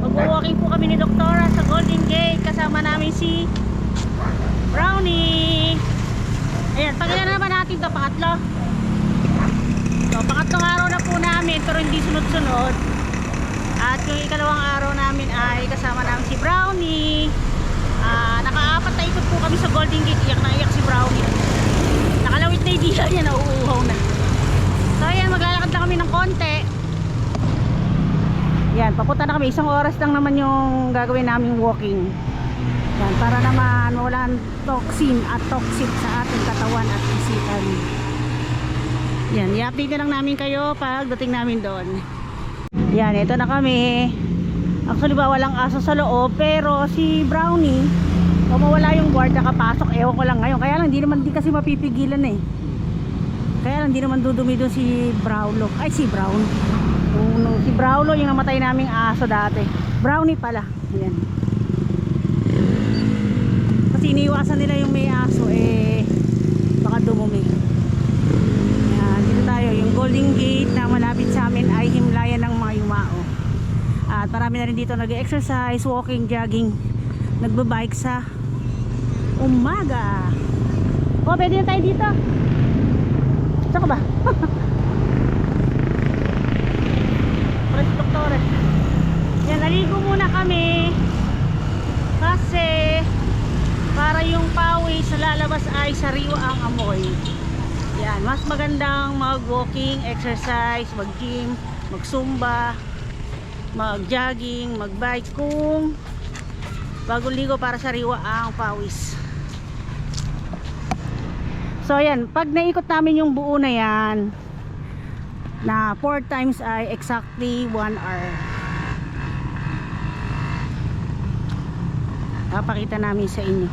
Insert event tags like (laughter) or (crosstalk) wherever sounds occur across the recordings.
Mag-walking po kami ni Doktora sa Golden Gate. Kasama namin si Brownie. Ayan, pagilan na naman natin ito, pangatlo. So, pangatlong araw na po namin, pero hindi sunod-sunod. At yung ikalawang araw namin ay kasama namin si Brownie. Ah, nakaapat na ikot po kami sa Golden Gate. Iyak na iyak si Brownie. Nakalawit na yung (laughs) dila niya, nauuhaw na. So ayan, maglalakad lang kami ng konti. Yan, papunta na kami. Isang oras lang naman yung gagawin naming walking. Yan, para naman mawalan toxin at toxic sa ating katawan at isipan. Yan, i-update na lang namin kayo pagdating namin doon. Yan, ito na kami. Actually ba walang aso sa loob pero si Brownie kung mawala yung guard nakapasok ewan ko lang ngayon kaya lang hindi naman din kasi mapipigilan eh kaya lang hindi naman dudumi doon si Browlo ay si Brown yung, nung- si Browlo yung namatay naming aso dati. Brownie pala. Ayan. kasi iniiwasan nila yung may aso eh baka dumumi. Ayan, dito tayo. Yung Golden Gate na malapit sa amin ay himlayan ng mga yumao. At marami na rin dito nag-exercise, walking, jogging. Nagbabike sa umaga. Oh pwede na tayo dito. Saan ba? (laughs) naligo muna kami kasi para yung pawis sa lalabas ay sariwa ang amoy yan, mas magandang mag-walking, exercise, mag-gym, mag-zumba mag-jogging, mag-bike kung bagong ligo para sariwa ang pawis. So ayan, pag naikot namin yung buo na yan na 4 times ay exactly 1 hour. Papakita namin sa inyo.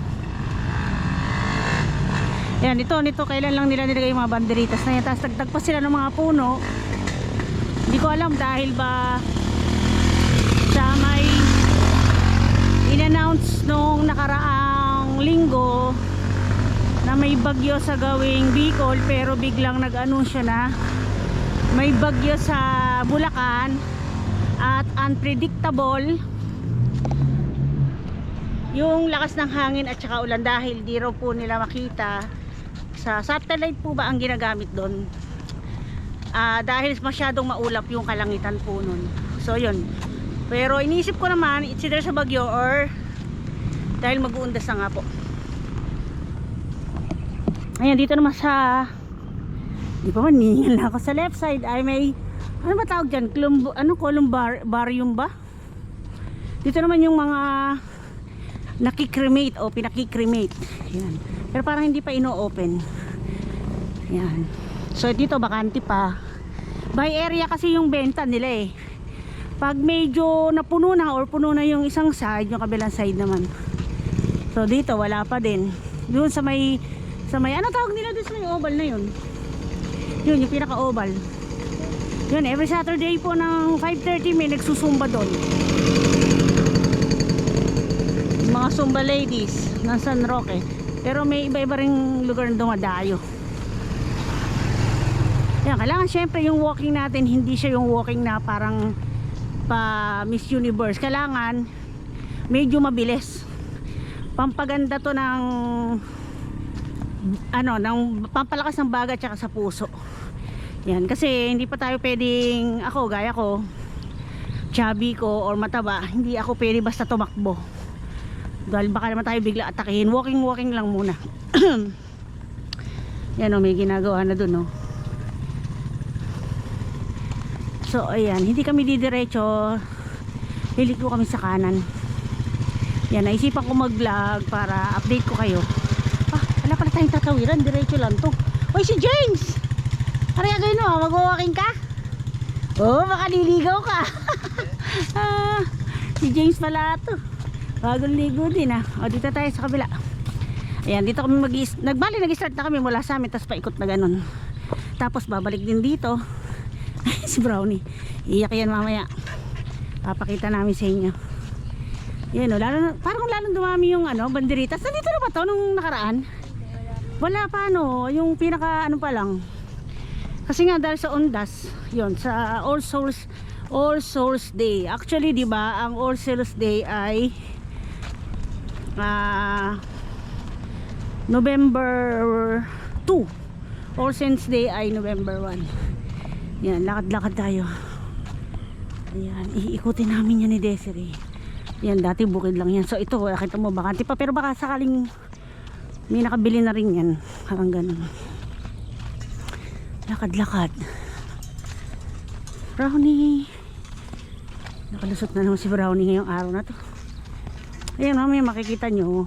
Ayan, ito, nito, kailan lang nila nilagay yung mga banderitas na yan. Tapos dagdag pa sila ng mga puno. Hindi ko alam dahil ba sa may in-announce nung nakaraang linggo na may bagyo sa gawing Bicol pero biglang nag-anunsyo na may bagyo sa Bulacan at unpredictable yung lakas ng hangin at saka ulan dahil di raw po nila makita sa satellite po ba ang ginagamit doon Ah, dahil masyadong maulap yung kalangitan po nun so yun pero inisip ko naman, it's either sa bagyo or dahil mag-uundas na nga po. Ayan, dito naman sa di pa man, ningal na ako sa left side ay may ano ba tawag dyan? Klumbo, ano, columbarium ba? Dito naman yung mga nakikremate o pinakikremate. Ayan. Pero parang hindi pa ino-open. Ayan. So dito bakante pa. By area kasi yung benta nila eh pag medyo napuno na or puno na yung isang side yung kabilang side naman so dito wala pa din doon sa may sa may ano tawag nila doon sa may oval na yun yun yung pinaka oval yun every Saturday po ng 5.30 may nagsusumba doon mga sumba ladies ng San Roque. Pero may iba iba ring lugar na dumadayo. Yan, kailangan syempre yung walking natin hindi siya yung walking na parang pa Miss Universe. Kailangan medyo mabilis. Pampaganda to ng ano ng pampalakas ng baga tsaka sa puso. Yan kasi hindi pa tayo pwedeng ako gaya ko chubby ko or mataba hindi ako pwede basta tumakbo dahil baka naman tayo bigla atakihin walking walking lang muna (clears throat) yan o may ginagawa na dun o So ayan, hindi kami didiretso. Liliko kami sa kanan. Yan, naisipan ko mag-vlog para update ko kayo. Ah, wala pala tayong tatawiran, diretso lang to. Hoy si James! Ano yung gawin mo? Mag-walking ka? Oh, baka liligaw ka. (laughs) ah, si James pala to. Bagong ligo din ah. O, dito tayo sa kabila. Ayan, dito kami mag Nagbali, nag-start na kami mula sa amin, tapos paikot na ganun. Tapos babalik din dito. (laughs) si Brownie. Iyak yan mamaya. Papakita namin sa inyo. Yan o, lalo na, parang lalong dumami yung ano, banderitas. Nandito na ba to nung nakaraan? Wala pa no, yung pinaka ano pa lang. Kasi nga dahil sa Ondas, yon sa All Souls All Souls Day. Actually, 'di ba, ang All Souls Day ay ah November 2. All Saints Day ay November 1. Yan, lakad-lakad tayo. Ayan, iikutin namin yan ni Desiree. Yan, dati bukid lang yan. So ito, nakita mo, bakante pa. Pero baka sakaling may nakabili na rin yan. Parang ganun. Lakad-lakad. Brownie. Nakalusot na naman si Brownie ngayong araw na to. Ayan, mamaya makikita nyo.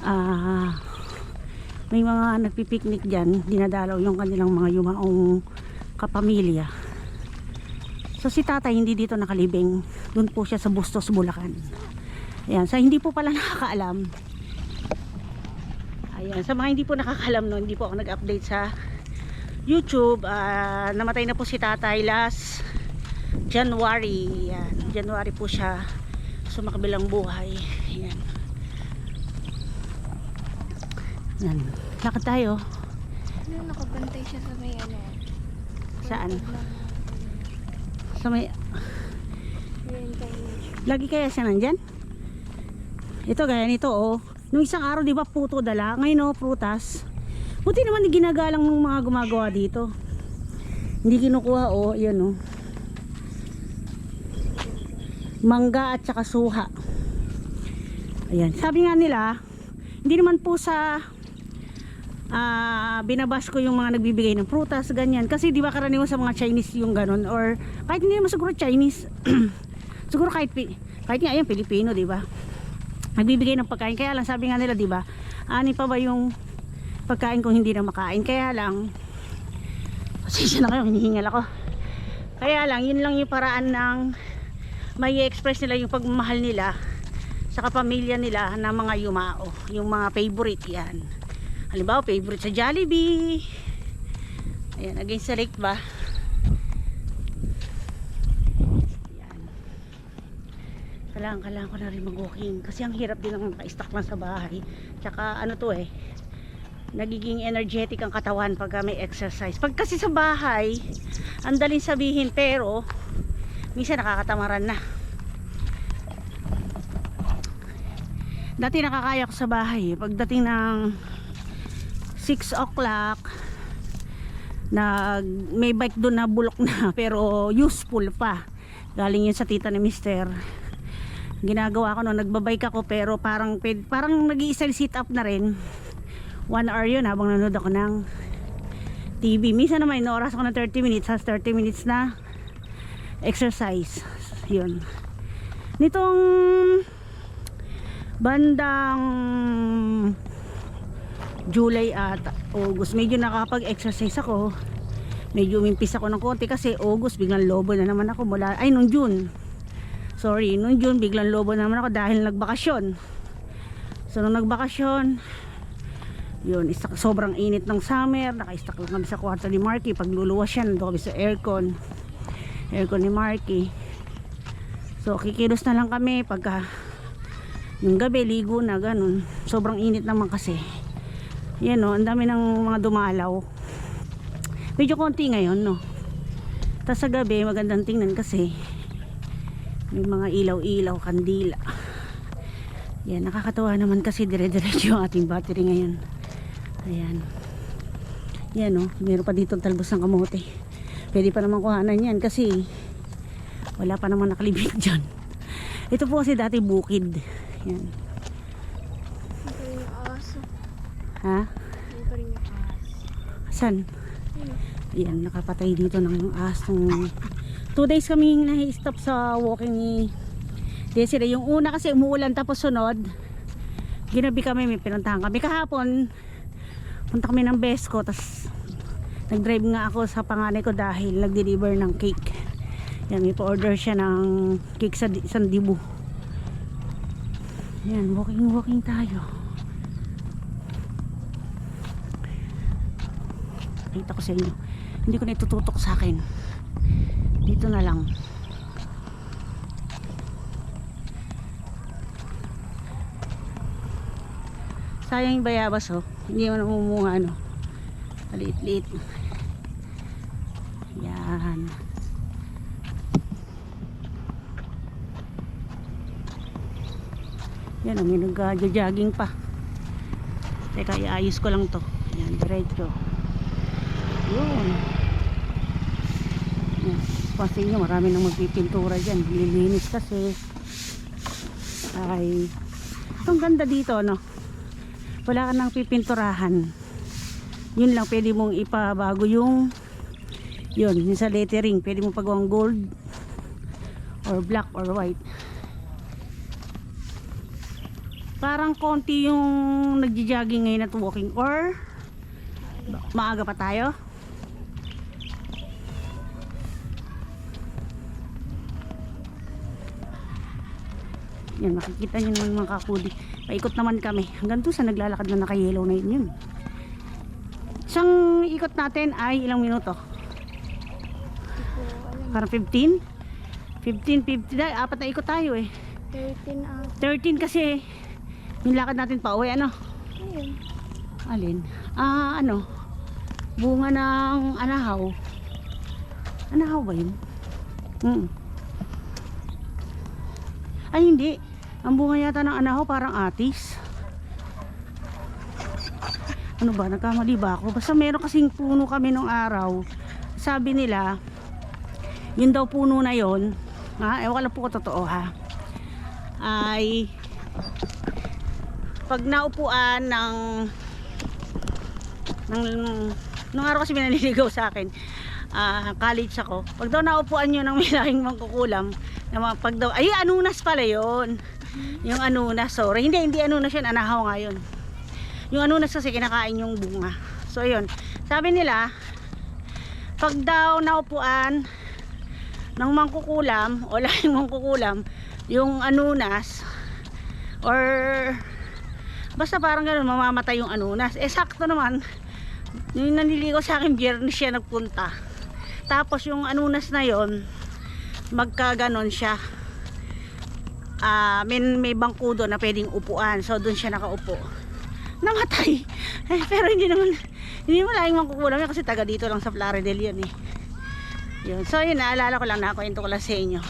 Ah, may mga nagpipiknik dyan. Dinadalaw yung kanilang mga yumaong kapamilya. So si tatay hindi dito nakalibing. Doon po siya sa Bustos, Bulacan. Ayan, sa hindi po pala (laughs) nakakaalam. Ayan, sa mga hindi po nakakaalam no, hindi po ako nag-update sa YouTube. Ah, namatay na po si tatay last January. Ayan, January po siya sumakabilang buhay. Ayan. Ayan. Lakad tayo. Ano, nakabantay siya sa may ano. Saan? Sa may, Yan lagi kaya siya nandyan? Ito gaya nito oh. Nung isang araw di ba puto dala? Ngayon oh, prutas. Buti naman yung ginagalang ng mga gumagawa dito. Hindi kinukuha oh, yan oh. Mangga at saka suha. Ayan. Sabi nga nila, hindi naman po sa ah binabash ko yung mga nagbibigay ng prutas, ganyan. Kasi di ba karaniwan sa mga Chinese yung ganun or kahit hindi naman siguro Chinese. (clears throat) siguro kahit kahit nga yan Pilipino, di ba? Nagbibigay ng pagkain. Kaya lang sabi nga nila, di ba? Ani pa ba yung pagkain kung hindi na makain? Kaya lang (laughs) Pasensya na kayo, hinihingal ako. Kaya lang, yun lang yung paraan ng may express nila yung pagmamahal nila sa kapamilya nila na mga yumao. Yung mga favorite yan. Halimbawa, favorite sa Jollibee. Ayan, against sa lake ba? Ayan. Kailangan, kailangan ko na rin mag-walking. Kasi ang hirap din ang naka-stock lang sa bahay. Tsaka ano to eh, nagiging energetic ang katawan pag may exercise. Pag kasi sa bahay, ang daling sabihin pero minsan nakakatamaran na. Dati nakakaya ko sa bahay. eh. Pagdating ng 6 o'clock, nag may bike doon na bulok na (laughs) pero useful pa. Galing yun sa tita ni Mister. Ginagawa ko no, nagbabike ako pero parang parang nag-i-style sit up na rin. One hour yun habang nanonood ako ng TV. Minsan naman inoras ako ng 30 minutes, has 30 minutes na exercise. Yun. Nitong bandang July at August, medyo nakapag-exercise ako. Medyo umimpis ako ng konti kasi August biglang lobo na naman ako mula, ay nung June. Sorry, nung June biglang lobo na naman ako dahil nagbakasyon. So nung nagbakasyon, yun, sobrang init ng summer, naka-stack lang kami sa kwarto ni Marky. Pag luluwas siya, nandun kami sa aircon. Aircon ni Marky. So, kikilos na lang kami pagka yung gabi, ligo na, ganun. Sobrang init naman kasi. Yan o, ang dami ng mga dumalaw. Medyo konti ngayon, no. Tapos sa gabi, magandang tingnan kasi may mga ilaw-ilaw, kandila. Yan, nakakatawa naman kasi dire-diretso yung ating battery ngayon. Ayan. Yan o, meron pa dito talbos ng kamote. Pwede pa naman kuhanan yan kasi wala pa naman nakalibig (laughs) dyan. Ito po kasi dati bukid. Yan. Ha? Saan? Ayan, nakapatay dito ng asong two days kami nahi-stop sa walking ni Desiree. Yung una kasi umuulan tapos sunod, ginabi kami, may pinuntahan kami. Kahapon, punta kami ng Besco, tapos nag-drive nga ako sa panganay ko dahil nag-deliver ng cake. Yan, may pa-order siya ng cake sa di- San Dibu. Yan, walking walking tayo. Kita ko sa inyo. Hindi ko na itututok sa akin. Dito na lang. Sayang bayabas oh. Hindi mo namumunga ano. Maliit-liit. Ayan. Yan, may nag-jogging pa. Teka, iayos ko lang to. Ayan, diretso. Yun. Pansin nyo, marami nang magpipintura dyan. Lilinis kasi. Ay, ang ganda dito, no? Wala ka nang pipinturahan. Yun lang, pwede mong ipabago yung yun, yung sa lettering. Pwede mo pagawang gold or black or white. Parang konti yung nagja-jogging ngayon at walking or maaga pa tayo. Yan, makikita nyo naman mga kakudi. Paikot naman kami. Hanggang doon sa naglalakad na naka-yellow na yun yun. Isang ikot natin ay ilang minuto? Parang 15? 15, 50. Dahil apat na ikot tayo eh. 13 at 13 kasi yung lakad natin pa uwi ano? ayun. Alin? Ah, ano? Bunga ng anahaw. Anahaw ba yun? Hmm. Ay, hindi. Ang bunga yata ng anahaw parang atis. Ano ba? Nagkamali ba ako? Basta meron kasing puno kami nung araw. Sabi nila, yun daw puno na yon. Ha? Ewan ko lang po kung totoo ha. Ay, pag naupuan ng ng nung araw kasi may nanliligaw sa akin ah, college ako pag daw naupuan nyo ng (laughs) may laking mangkukulam na mga pag daw ay anunas pala yon yung anunas sorry hindi hindi anunas yun anahaw nga yun yung anunas kasi kinakain yung bunga so yun sabi nila pag daw naupuan ng mangkukulam (laughs) o laking mangkukulam yung anunas or basta parang ganun mamamatay yung anunas. Eh sakto naman. Yung naniligo sa akin biyernes siya nagpunta. Tapos yung anunas na yon magka ganon siya. Ah may, may bangko doon na pwedeng upuan so doon siya nakaupo. Namatay. (laughs) Eh, pero hindi naman hindi mo laging makukulam yan kasi taga dito lang sa Plaridel yun eh yun. so yun naalala ko lang nakakwento ko lang sa inyo.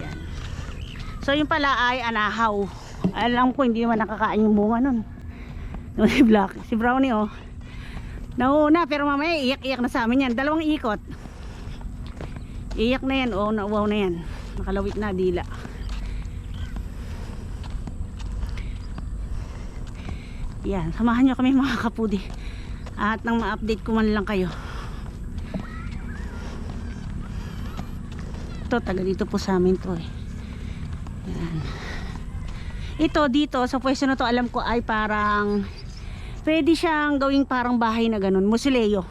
Yan. So yung pala ay anahaw. Alam ko hindi naman nakakain yung bunga nun. (laughs) No, si Black. Si Brownie oh. Nauna pero mamaya iyak-iyak na sa amin yan. Dalawang ikot. Iyak na yan oh nauwaw na yan. Nakalawit na dila. Yan samahan nyo kami mga kapudi. At nang ma-update ko man lang kayo to taga dito po sa amin to eh. Yan ito dito sa pwesto na to alam ko ay parang pwede siyang gawing parang bahay na ganun musileo.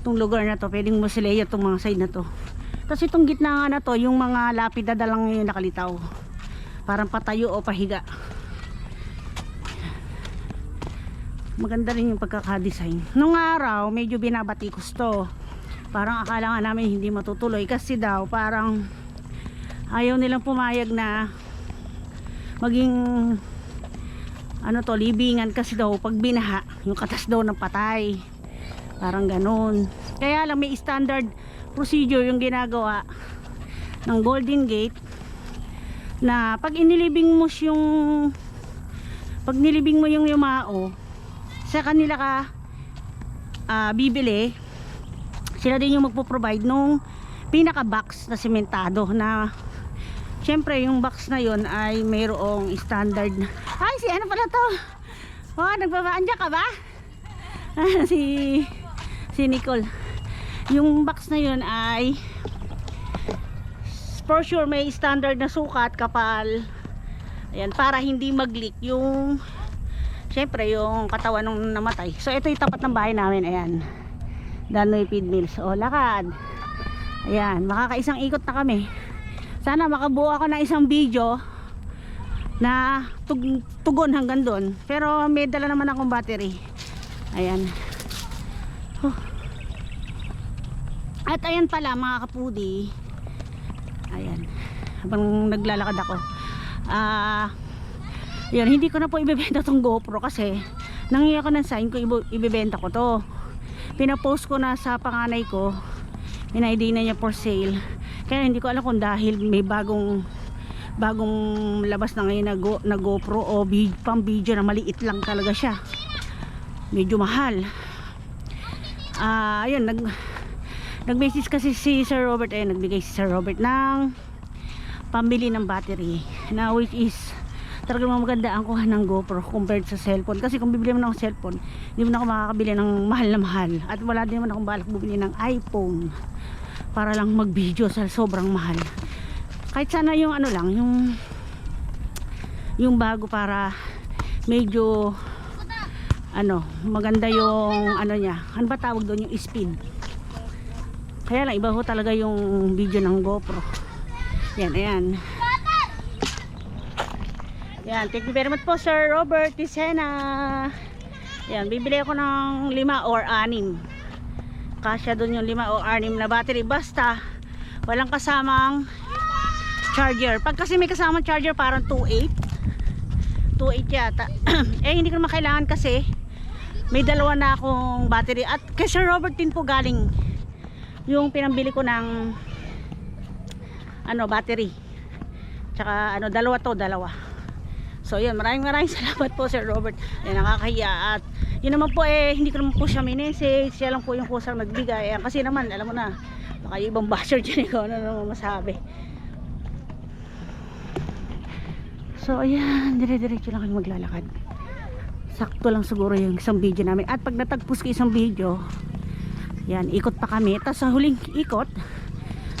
Itong lugar na to pwedeng musileo itong mga side na to. Tapos itong gitna nga na to yung mga lapida na lang yung nakalitaw. Parang patayo o pahiga. Maganda rin yung pagkakadesign. Nung araw medyo binabatikos to parang akala nga namin hindi matutuloy kasi daw parang ayaw nilang pumayag na maging ano to libingan kasi daw pag binaha yung katas daw ng patay. Parang ganun. Kaya lang may standard procedure yung ginagawa ng Golden Gate na pag inilibing mo yung pag nilibing mo yung yumao sa kanila ka ah, bibili sila din yung magpo-provide nung pinaka box na sementado na syempre yung box na yon ay mayroong standard. Ay si ano pala to? Oh nagbabaan dyan ka ba? (laughs) Si si Nicole. Yung box na yon ay for sure may standard na sukat kapal. Ayan para hindi mag-leak yung syempre yung katawan nung namatay. So ito yung tapat ng bahay namin. Ayan Danoy Feed Mills o lakad. Ayan makakaisang ikot na kami. Sana makabuo ako ng isang video na tug tugon hanggang doon. Pero may dala naman akong battery. Ayan. Huh. at ayan pala mga kapudi. Ayan. Habang naglalakad ako. Ah yun, hindi ko na po ibebenta tong GoPro kasi nangyay ako ng sign ko ibebenta ko to pinapost ko na sa panganay ko in-ID na niya for sale. Kaya hindi ko alam kung dahil may bagong bagong labas na ngayon na, Go, na GoPro o vi- pang video na maliit lang talaga siya. Medyo mahal. Ah ayun nag nag-message kasi si Sir Robert eh nagbigay si Sir Robert ng pambili ng battery. Na which is talagang maganda ang kuha ng GoPro compared sa cellphone. Kasi kung bibili mo ng cellphone hindi mo na ako makakabili ng mahal na mahal. At wala din naman akong balak bumili ng iPhone para lang mag video sa sobrang mahal. Kahit sana yung ano lang yung yung bago para medyo ano maganda yung ano niya. Ano ba tawag doon? Yung speed. Kaya lang iba ho talaga yung video ng GoPro. Yan ayan yan thank you very much po Sir Robert Tisena yan bibili ako ng lima or anim. Kasya doon yung lima o anim na battery. Basta walang kasamang charger. Pag kasi may kasamang charger parang 2.8 2.8 yata. (clears throat) Eh hindi ko naman kailangan kasi may dalawa na akong battery. At kay Sir Robert din po galing yung pinambili ko ng ano battery. Tsaka ano dalawa to dalawa so yun. Maraming maraming (laughs) salamat po Sir Robert. Eh, nakakahiya. At yun naman po eh hindi ko naman po siya minessage. Siya lang po yung kusang nagbigay eh, kasi naman alam mo na baka yung ibang basher dyan (laughs) ikaw ano naman masabi so ayan. Dire-diretso lang kami maglalakad. Sakto lang siguro yung isang video namin. At pag natagpos ko isang video yan ikot pa kami. Tapos sa huling ikot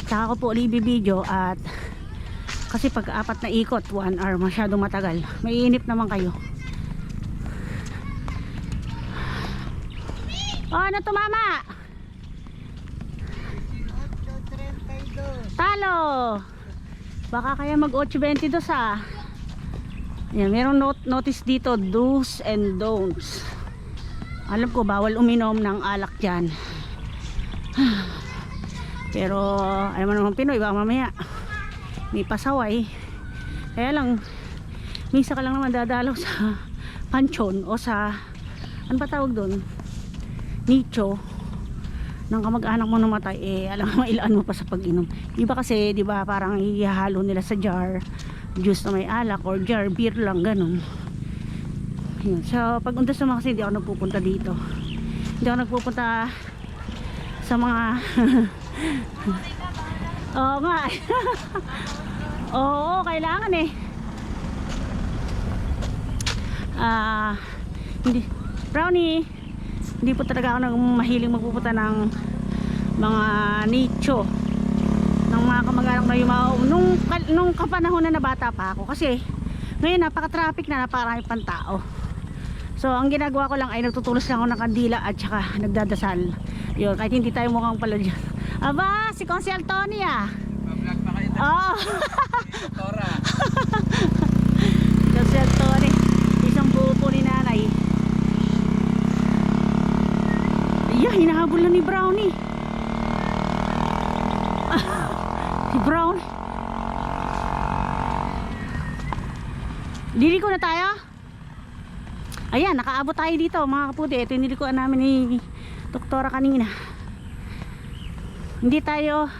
saka ko po ulit video at kasi pag apat na ikot 1 hour masyadong matagal. Maiinip naman kayo. Oh ano to mama? Talo. Baka kaya mag 8.22 sa yan, merong not notice dito do's and don'ts. Alam ko bawal uminom ng alak dyan. (sighs) Pero alam mo naman Pinoy baka mamaya may pasaway. Kaya lang minsan ka lang naman dadalaw sa pansyon o sa ano ba tawag doon nicho. Ng kamag-anak mo namatay eh alam mo (laughs) ilaan mo pa sa pag-inom. Iba kasi di ba parang ihahalo nila sa jar juice na may alak or jar beer lang ganun. Yun. so pag undas naman kasi hindi ako nagpupunta dito. Hindi ako nagpupunta sa mga (laughs) oo nga. (laughs) Oo kailangan eh. Ah hindi. Brownie hindi po talaga ako mahiling magpupunta ng mga nicho. Ng mga kamag-anak na yumao. Nung, kal- nung kapanahon na nabata pa ako. Kasi ngayon napaka-traffic na napakarami pang tao. So ang ginagawa ko lang ay nagtutulos lang ako ng kandila at saka nagdadasal. Yun kahit hindi tayo mukhang pala dyan aba si Consiel Tony ah Vlog pa kayo oh (laughs) Tora. (laughs) Consiel Tony isang buo po ni nanay iya hinahabol na ni Brownie (laughs) si Brown Liliko na tayo? Ayan, nakaabot tayo dito mga kaputi. Ito yung nilikuan namin ni Doktora kanina. Hindi tayo...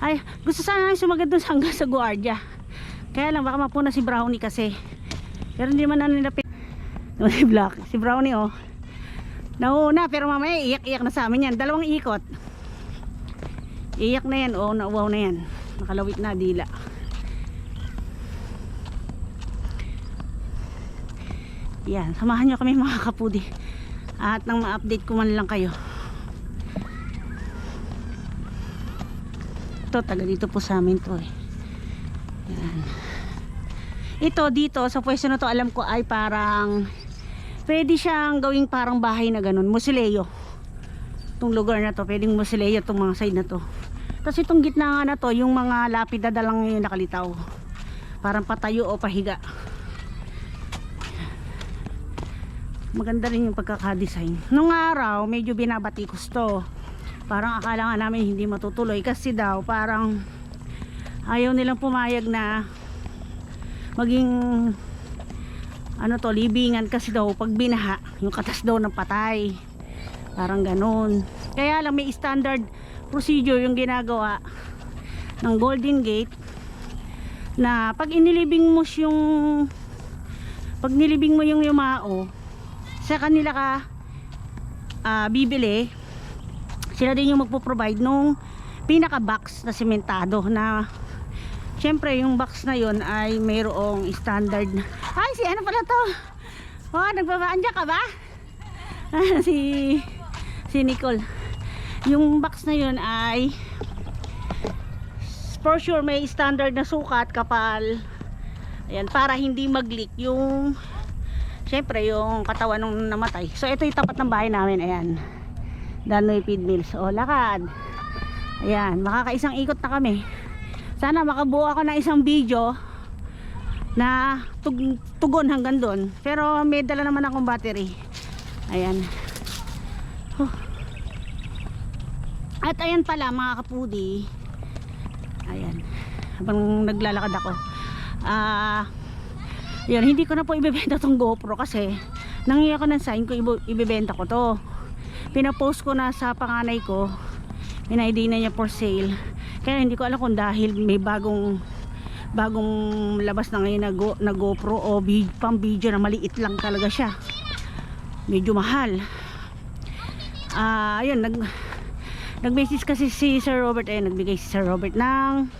Ay, gusto sana namin sumagad dun sa (laughs) hanggang sa guardia. Kaya lang, baka mapuna si Brownie kasi. Pero hindi man na nilapit. Si (laughs) Black, si Brownie oh. Nauna, pero mamaya iyak-iyak na sa amin yan. Dalawang ikot. Iyak na yan, oh, nauwaw na yan. Nakalawit na dila. Yan, samahan nyo kami mga kapudi. At nang ma-update ko man lang kayo. Ito, taga dito po sa amin to eh. Yan. Ito dito sa pwesto na to alam ko ay parang pwede siyang gawing parang bahay na ganun, musileo. Itong lugar na to, pwedeng musileo itong mga side na to. Tapos itong gitna nga na to, yung mga lapida na lang yung nakalitaw. Parang patayo o pahiga. Maganda rin yung pagkakadesign. Nung araw, medyo binabatikos to. Parang akala nga namin hindi matutuloy kasi daw parang ayaw nilang pumayag na maging ano to, libingan kasi daw pag binaha, yung katas daw ng patay. Parang ganun. Kaya lang may standard procedure yung ginagawa ng Golden Gate na pag inilibing mo yung pag nilibing mo yung yumao sa kanila ka ah, bibili sila din yung magpo-provide nung pinaka box na sementado na syempre yung box na yon ay mayroong standard ay si ano pala to? Oh nagbabaan ka ba? Si si Nicole. Yung box na yun ay for sure may standard na sukat kapal. Ayan para hindi mag-leak yung syempre yung katawan ng namatay. So ito yung tapat ng bahay namin. Ayan Danoy Feed Mills o lakad. Ayan makakaisang ikot na kami. Sana makabuo ako ng isang video na tug tugon hanggang doon. Pero may dala naman akong battery. Ayan. Huh. at ayan pala mga kapudi. Ayan. Habang naglalakad ako. Ah yun hindi ko na po ibebenta tong GoPro kasi nangiya ko ng sign ko ibebenta ko to pinapost ko na sa panganay ko. Pinaidi na niya for sale. Kaya hindi ko alam kung dahil may bagong bagong labas na ngayon na, Go, na GoPro o vid, pang video na maliit lang talaga siya. Medyo mahal. Ah ayun nag nag-message kasi si Sir Robert. Ay nagbigay si Sir Robert ng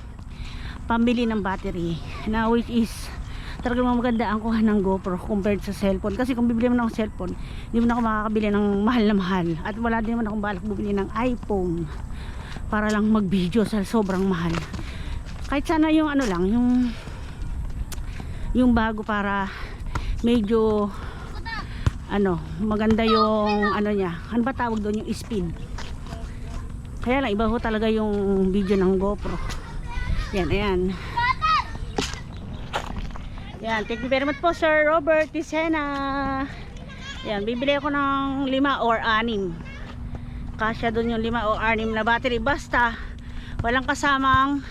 pambili ng battery. Na which is talagang maganda ang kuha ng GoPro compared sa cellphone. Kasi kung bibili mo ng cellphone hindi mo na ako makakabili ng mahal na mahal. At wala din naman akong balak bumili ng iPhone para lang mag video sa sobrang mahal. Kahit sana yung ano lang yung yung bago para medyo ano maganda yung ano niya. Ano ba tawag doon? Yung speed. Kaya lang iba ho talaga yung video ng GoPro. Yan ayan yan thank you very much po Sir Robert Tisena yan bibili ako ng lima or anim. Kasya doon yung lima o anim na battery. Basta walang kasamang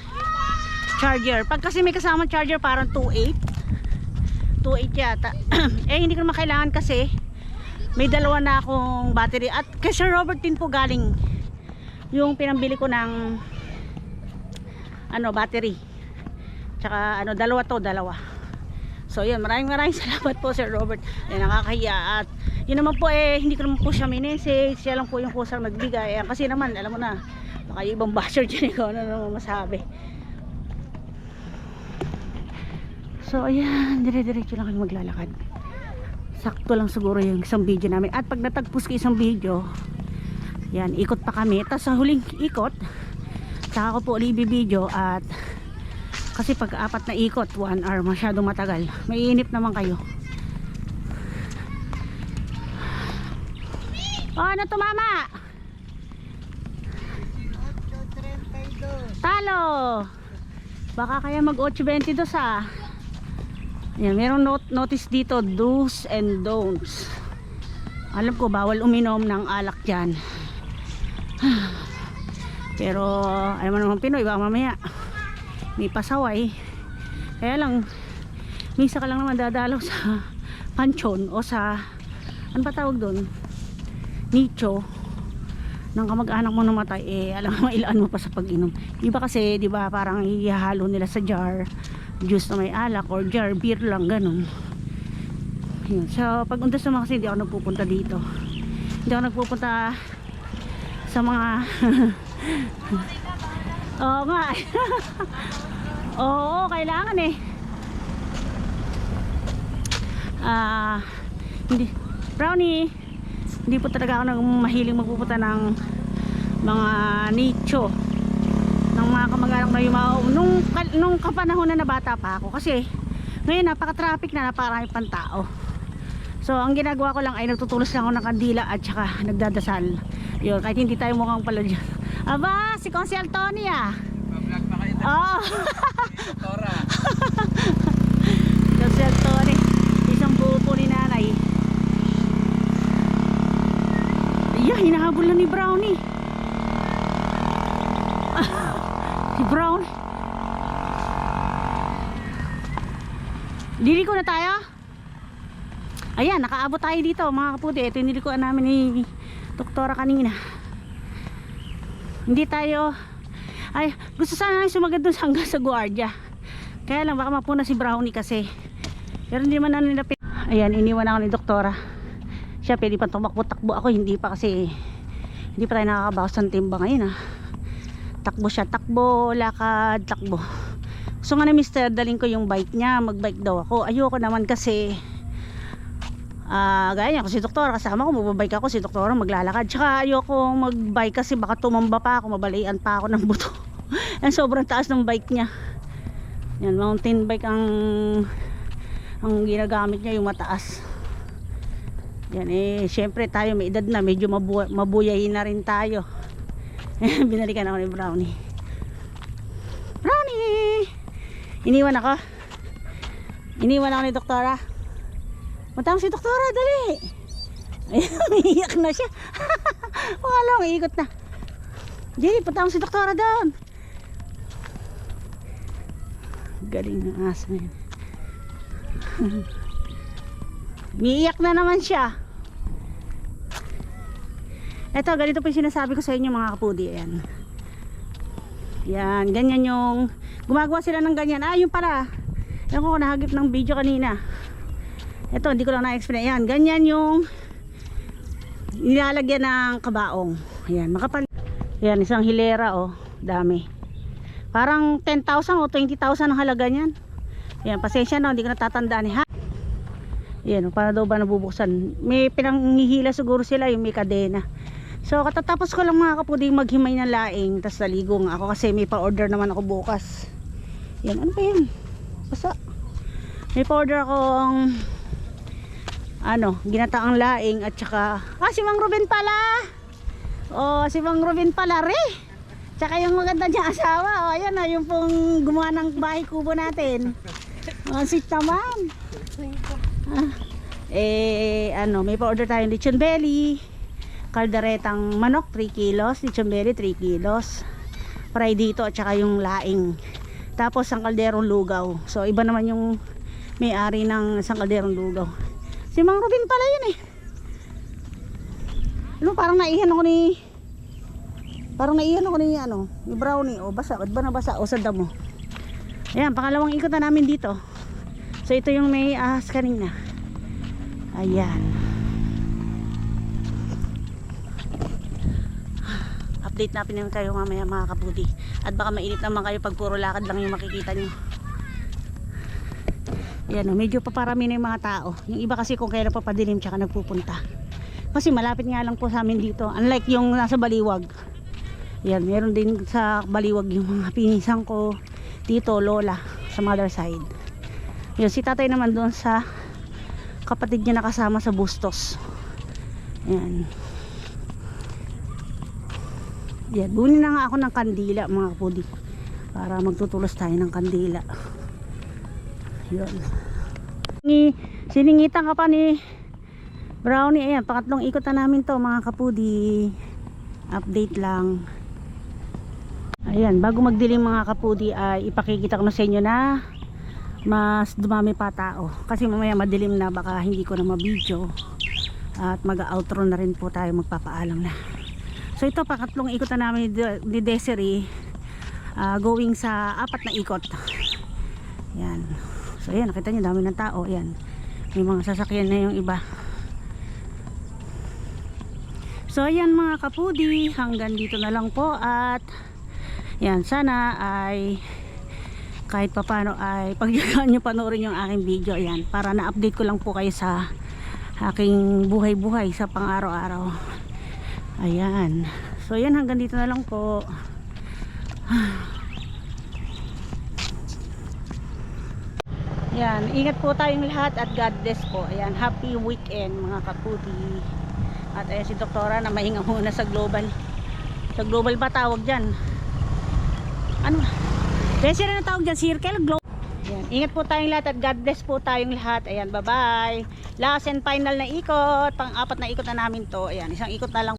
charger. Pag kasi may kasamang charger parang 2.8 2.8 yata. (clears throat) Eh hindi ko naman kailangan kasi may dalawa na akong battery. At kay Sir Robert din po galing yung pinambili ko ng ano battery. Tsaka ano dalawa to dalawa so yun. Maraming maraming (laughs) salamat po Sir Robert. Eh, nakakahiya. At yun naman po eh hindi ko naman po siya minessage. Siya lang po yung kusang nagbigay. Eh, kasi naman alam mo na baka yung ibang basher dyan (laughs) ikaw ano naman masabi? So ayan. Dire-diretso lang kami maglalakad. Sakto lang siguro yung isang video namin. At pag natagpos ko isang video yan ikot pa kami. Tapos sa huling ikot saka ko po ulit video at kasi pag apat na ikot 1 hour masyadong matagal. Maiinip naman kayo. Oh ano to mama? Talo! Baka kaya mag 8.22 sa yan, merong not notice dito do's and don'ts. Alam ko bawal uminom ng alak dyan. (sighs) Pero alam mo naman Pinoy baka mamaya may pasaway. Kaya lang misa ka lang naman dadalaw sa panchon o sa ano ba tawag doon nicho. Ng kamag-anak mo namatay eh alam mo (laughs) ilaan mo pa sa pag-inom. Iba kasi di ba parang ihahalo nila sa jar juice na may alak or jar beer lang ganun. Yun. so pag undas naman kasi hindi ako nagpupunta dito. Hindi ako nagpupunta sa mga (laughs) oo nga. (laughs) Oo kailangan eh. Ah hindi. Brownie hindi po talaga ako nang mahiling magpupunta ng mga nicho. Ng mga kamag-anak na yumaw nung, nung kapanahon na nabata pa ako. Kasi ngayon napaka-traffic na napakarami pang tao. So ang ginagawa ko lang ay nagtutulos lang ako ng kandila at saka nagdadasal. Yun kahit hindi tayo mukhang pala dyan aba si Consi Altonia Pa-vlog pa kayo oh dito, (laughs) Tora. Consi Altonia isang buo po ni nanay yeah hinahabol na ni Brownie (laughs) si Brown Liliko na tayo? Ayan, nakaabot tayo dito mga kaputi. Ito yung nilikuan namin ni doktora kanina. Hindi tayo... Ay, gusto sana namin sumagad dun hanggang sa guardia. Kaya lang baka mapuna si Brownie kasi. Pero hindi man ano nila Ayan, iniwan ako ni Doktora. Siya pwede pa tumakbo-takbo ako, hindi pa kasi hindi pa tayo nakakabawas ng timba ngayon ah. Takbo siya, takbo, lakad, takbo. Gusto nga ni Mr. daling ko yung bike niya, magbike daw ako. Ayoko naman kasi Ah, gaya niya, kasi doktora kasama ko, magbabike ako, si doktora maglalakad. Tsaka ayoko magbike kasi baka tumamba pa ako, mabalian pa ako ng buto. (laughs) Ang sobrang taas ng bike niya. Yan, mountain bike ang ang ginagamit niya yung mataas. Yan eh, syempre tayo may edad na, medyo mabu mabuyayin na rin tayo. (laughs) Binalikan ako ni Brownie. Brownie! Iniwan ako. Iniwan ako ni doktora. Punta mo si doktora, dali. (laughs) Umiiyak na siya. (laughs) Pakala mo, ikot na. Jenny, punta mo si doktora doon. Galing ng aso na yun. (laughs) Umiiyak na naman siya. Ito, ganito po yung sinasabi ko sa inyo mga kapudi. Ayan. Yan, ganyan yung... Gumagawa sila ng ganyan. Ah, yung pala. Yan ko nahagip ng video kanina. Ito, hindi ko lang na-explain. Ayan, ganyan yung nilalagyan ng kabaong. Ayan, makapal. Ayan, isang hilera, oh. Dami. Parang 10,000 o 20,000 ang halaga niyan. Ayan, pasensya na, hindi ko natatandaan eh, ha. Ayan, oh, para daw ba nabubuksan. May pinanghihila siguro sila, yung may kadena. So, katatapos ko lang mga kapuding maghimay ng laing, tas naligo ako kasi may pa-order naman ako bukas. Yan, ano ba yan? Basta. May pa-order akong ano, ginataang laing at saka ah si Mang Ruben pala. Oh, si Mang Ruben pala re. Tsaka yung maganda niya asawa. Oh, ayan na yung pong gumawa ng bahay kubo natin. Ang sweet naman. Ah, eh, ano, may pa-order tayong lechon belly. Kalderetang manok, 3 kilos. Lechon belly, 3 kilos. Fry dito at saka yung laing. Tapos ang kalderong lugaw. So, iba naman yung may-ari ng isang kalderong lugaw. Si Mang Rubin pala yun eh. Ano, parang naihan ako ni... Parang naihan ako ni ano, ni Brownie. O, basa. Ba't ba nabasa? O, sa damo. Ayan, pangalawang ikot na namin dito. So, ito yung may ahas kanina. Ayan. Update natin yung kayo mamaya mga kabudi. At baka mainit naman kayo pag puro lakad lang yung makikita nyo. Ayan o, medyo paparami na yung mga tao. Yung iba kasi kung kailan pa padilim tsaka nagpupunta. Kasi malapit nga lang po sa amin dito. Unlike yung nasa Baliwag. Ayan, meron din sa Baliwag yung mga pinisang ko. Tito, Lola, sa mother side. Yun, si tatay naman doon sa kapatid niya nakasama sa Bustos. Ayan. Yan, bunin na nga ako ng kandila mga kapudi. Para magtutulos tayo ng kandila. Yun. Ni, siningitan ka pa ni Brownie. Ayan, pangatlong ikot na namin to mga kapudi. Update lang. Ayan, bago magdilim mga kapudi ay ipakikita ko na sa inyo na mas dumami pa tao. Kasi mamaya madilim na baka hindi ko na mabidyo. At mag-outro na rin po tayo magpapaalam na. So ito pangatlong ikot na namin ni De- ni Desiree ah, going sa apat na ikot. Yan. So ayan, nakita niyo dami ng tao. Ayan. May mga sasakyan na yung iba. So ayan mga kapudi, hanggang dito na lang po at yan, sana ay kahit papano ay (laughs) pagyagaan nyo panoorin yung aking video yan para na-update ko lang po kayo sa aking buhay-buhay sa pang-araw-araw ayan so yan hanggang dito na lang po (sighs) yan ingat po tayong lahat at God bless po ayan happy weekend mga kaputi at ayan si doktora na mahinga muna sa global sa global ba tawag dyan ano Desi na tawag dyan, circle, globe. Ayan. Ingat po tayong lahat at God bless po tayong lahat. Ayan, bye-bye. Last and final na ikot. Pang-apat na ikot na namin to. Ayan, isang ikot na lang.